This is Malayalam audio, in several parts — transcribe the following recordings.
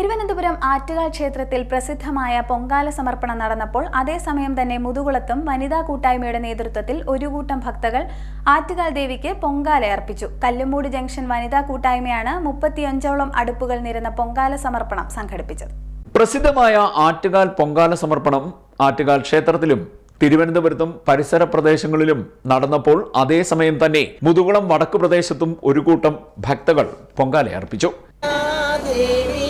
തിരുവനന്തപുരം ആറ്റുകാൽ ക്ഷേത്രത്തിൽ പ്രസിദ്ധമായ പൊങ്കാല സമർപ്പണം നടന്നപ്പോൾ അതേസമയം തന്നെ മുതുകുളത്തും വനിതാ കൂട്ടായ്മയുടെ നേതൃത്വത്തിൽ ഒരു കൂട്ടം ഭക്തകൾ ആറ്റുകാൽ ദേവിക്ക് പൊങ്കാല അർപ്പിച്ചു. കല്ലുമൂട് ജംഗ്ഷൻ വനിതാ കൂട്ടായ്മയാണ് മുപ്പത്തിയഞ്ചോളം അടുപ്പുകൾ നിരന്ന പൊങ്കാല സമർപ്പണം സംഘടിപ്പിച്ചത്. പ്രസിദ്ധമായ ആറ്റുകാൽ പൊങ്കാല സമർപ്പണം ആറ്റുകാൽ ക്ഷേത്രത്തിലും തിരുവനന്തപുരത്തും പരിസര പ്രദേശങ്ങളിലും നടന്നപ്പോൾ അതേസമയം തന്നെ മുതുകുളം വടക്കു പ്രദേശത്തും ഒരു കൂട്ടം ഭക്തകൾ പൊങ്കാല അർപ്പിച്ചു. ദേവി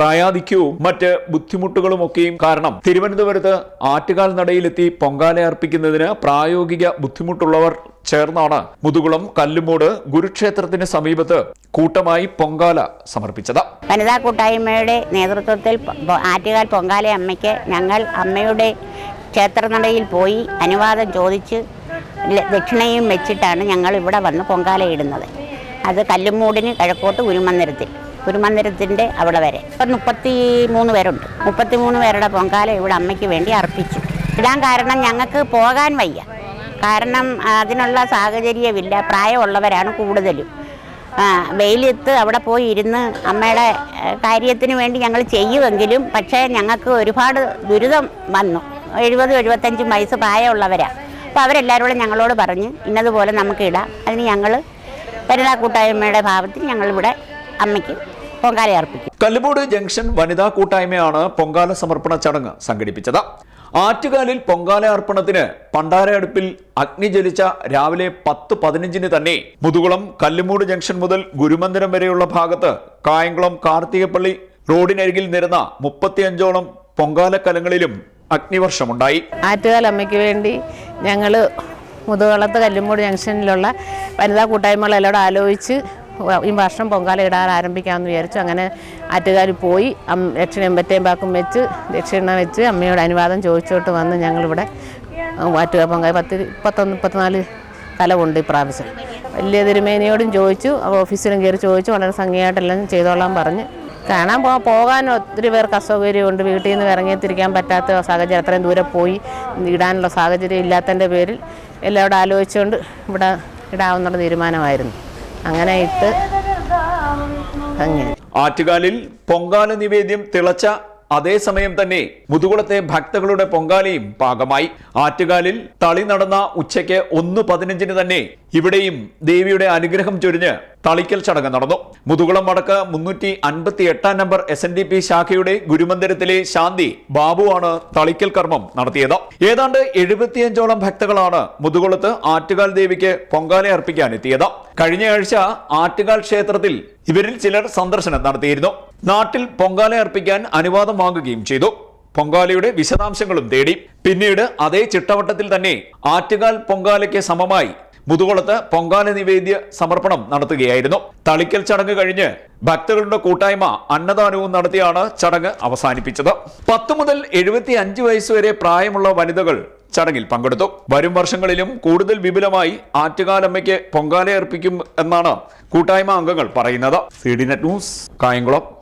പ്രായാധിക്യവും മറ്റ് ബുദ്ധിമുട്ടുകളും ഒക്കെയും കാരണം തിരുവനന്തപുരത്ത് ആറ്റുകാൽ നടയിലെത്തി പൊങ്കാല അർപ്പിക്കുന്നതിന് പ്രായോഗിക ബുദ്ധിമുട്ടുള്ളവർ ചേർന്നാണ് മുതുകുളം കല്ലുമൂട് ഗുരുക്ഷേത്രത്തിന് സമീപത്ത് കൂട്ടമായി പൊങ്കാല സമർപ്പിച്ചത്. വനിതാ കൂട്ടായ്മയുടെ നേതൃത്വത്തിൽ ആറ്റുകാൽ പൊങ്കാല അമ്മയ്ക്ക് ഞങ്ങൾ അമ്മയുടെ ക്ഷേത്രനടയിൽ പോയി അനുവാദം ചോദിച്ച് ദക്ഷിണയും വെച്ചിട്ടാണ് ഞങ്ങൾ ഇവിടെ വന്ന് പൊങ്കാലയിടുന്നത് അത് കല്ലുമൂടിന് കിഴക്കോട്ട് ഗുരുമന്ദിരത്തിൽ ഗുരുമന്ദിരത്തിന്റെ അവിടെ വരെ. ഇപ്പം മുപ്പത്തി മൂന്ന് പേരുണ്ട്. മുപ്പത്തി മൂന്ന് പേരുടെ പൊങ്കാല ഇവിടെ അമ്മയ്ക്ക് വേണ്ടി അർപ്പിച്ചു. ഇടാൻ കാരണം ഞങ്ങൾക്ക് പോകാൻ വയ്യ. കാരണം അതിനുള്ള സാഹചര്യമില്ല. പ്രായമുള്ളവരാണ് കൂടുതലും. വെയിലെത്ത് അവിടെ പോയി ഇരുന്ന് അമ്മയുടെ കാര്യത്തിന് വേണ്ടി ഞങ്ങൾ ചെയ്യുമെങ്കിലും പക്ഷേ ഞങ്ങൾക്ക് ഒരുപാട് ദുരിതം വന്നു. എഴുപത് എഴുപത്തഞ്ചും വയസ്സ് പ്രായമുള്ളവരാണ് അപ്പോൾ അവരെല്ലാവരും ഞങ്ങളോട് പറഞ്ഞ് ഇന്നതുപോലെ നമുക്ക് ഇടാം. അതിന് ഞങ്ങൾ വനിതാ കൂട്ടായ്മയുടെ ഭാവത്തിൽ ഞങ്ങളിവിടെ അമ്മയ്ക്ക് പൊങ്കാല അർപ്പിക്കും. കല്ലുമൂട് ജംഗ്ഷൻ വനിതാ കൂട്ടായ്മയാണ് പൊങ്കാല സമർപ്പണ ചടങ്ങ് സംഘടിപ്പിച്ചത്. ആറ്റുകാലിൽ പൊങ്കാല അർപ്പണത്തിന് പണ്ടാര അടുപ്പിൽ അഗ്നി ജലിച്ച രാവിലെ പത്ത് പതിനഞ്ചിന് തന്നെ മുതുകുളം കല്ലുമൂട് ജംഗ്ഷൻ മുതൽ ഗുരുമന്ദിരം വരെയുള്ള ഭാഗത്ത് കായംകുളം കാർത്തികപ്പള്ളി റോഡിനരികിൽ നിരന്ന മുപ്പത്തിയഞ്ചോളം പൊങ്കാല കലങ്ങളിലും അഗ്നിവർഷമുണ്ടായി. ആറ്റുകാൽ അമ്മയ്ക്ക് വേണ്ടി ഞങ്ങൾ മുതുകുളത്ത് കല്ലുമൂട് ജംഗ്ഷനിലുള്ള വനിതാ കൂട്ടായ്മകളെല്ലാം ആലോചിച്ച് ഈ വർഷം പൊങ്കാല ഇടാൻ ആരംഭിക്കാമെന്ന് വിചാരിച്ചു. അങ്ങനെ ആറ്റുകാർ പോയി അം ദക്ഷിണ എമ്പറ്റേം പാക്കും വെച്ച് ദക്ഷിണ വെച്ച് അമ്മയോട് അനുവാദം ചോദിച്ചോട്ട് വന്ന് ഞങ്ങളിവിടെ ആറ്റുകാർ പൊങ്കാല പത്ത് പത്തൊന്ന് മുപ്പത്തിനാല് കലമുണ്ട് ഇപ്രാവശ്യം. വലിയ തിരുമേനിയോടും ചോദിച്ചു ഓഫീസിലും കയറി ചോദിച്ചു വളരെ ഭംഗിയായിട്ടെല്ലാം ചെയ്തോളാൻ പറഞ്ഞ്. കാണാൻ പോ പോകാൻ ഒത്തിരി പേർക്ക് അസൗകര്യമുണ്ട്. വീട്ടിൽ നിന്ന് ഇറങ്ങിത്തിരിക്കാൻ പറ്റാത്ത സാഹചര്യം അത്രയും ദൂരെ പോയി ഇടാനുള്ള സാഹചര്യം ഇല്ലാത്തതിന്റെ പേരിൽ എല്ലാവരും ആലോചിച്ചുകൊണ്ട് ഇവിടെ ഇടാവുന്ന തീരുമാനമായിരുന്നു. അങ്ങനെ ഇട്ട് അങ്ങനെ. ആറ്റുകാലിൽ പൊങ്കാല നിവേദ്യം തിളച്ച അതേസമയം തന്നെ മുതുകുളത്തെ ഭക്തകളുടെ പൊങ്കാലയും പാകമായി. ആറ്റുകാലിൽ തളി നടന്ന ഉച്ചയ്ക്ക് ഒന്ന് പതിനഞ്ചിന് തന്നെ ഇവിടെയും ദേവിയുടെ അനുഗ്രഹം ചൊരിഞ്ഞ് തളിക്കൽ ചടങ്ങ് നടന്നു. മുതുകുളം വടക്ക് മുന്നൂറ്റി അൻപത്തി എട്ടാം number S N D P ശാഖയുടെ ഗുരുമന്ദിരത്തിലെ ശാന്തി ബാബുവാണ് തളിക്കൽ കർമ്മം നടത്തിയത്. ഏതാണ്ട് എഴുപത്തിയഞ്ചോളം ഭക്തകളാണ് മുതുകുളത്ത് ആറ്റുകാൽ ദേവിക്ക് പൊങ്കാല അർപ്പിക്കാൻ എത്തിയത്. കഴിഞ്ഞയാഴ്ച ആറ്റുകാൽ ക്ഷേത്രത്തിൽ ഇവരിൽ ചിലർ സന്ദർശനം നടത്തിയിരുന്നു. നാട്ടിൽ പൊങ്കാല അർപ്പിക്കാൻ അനുവാദം വാങ്ങുകയും ചെയ്തു. പൊങ്കാലയുടെ വിശദാംശങ്ങളും തേടി. പിന്നീട് അതേ ചിട്ടവട്ടത്തിൽ തന്നെ ആറ്റുകാൽ പൊങ്കാലയ്ക്ക് സമമായി മുതുകുളത്ത് പൊങ്കാല നിവേദ്യ സമർപ്പണം നടത്തുകയായിരുന്നു. തളിക്കൽ ചടങ്ങ് കഴിഞ്ഞ് ഭക്തകളുടെ കൂട്ടായ്മ അന്നദാനവും നടത്തിയാണ് ചടങ്ങ് അവസാനിപ്പിച്ചത്. പത്ത് മുതൽ എഴുപത്തി അഞ്ച് വയസ്സുവരെ പ്രായമുള്ള വനിതകൾ ചടങ്ങിൽ പങ്കെടുത്തു. വരും വർഷങ്ങളിലും കൂടുതൽ വിപുലമായി ആറ്റുകാലമ്മയ്ക്ക് പൊങ്കാല അർപ്പിക്കും എന്നാണ് കൂട്ടായ്മ അംഗങ്ങൾ പറയുന്നത്. C D net news Kayamkulam.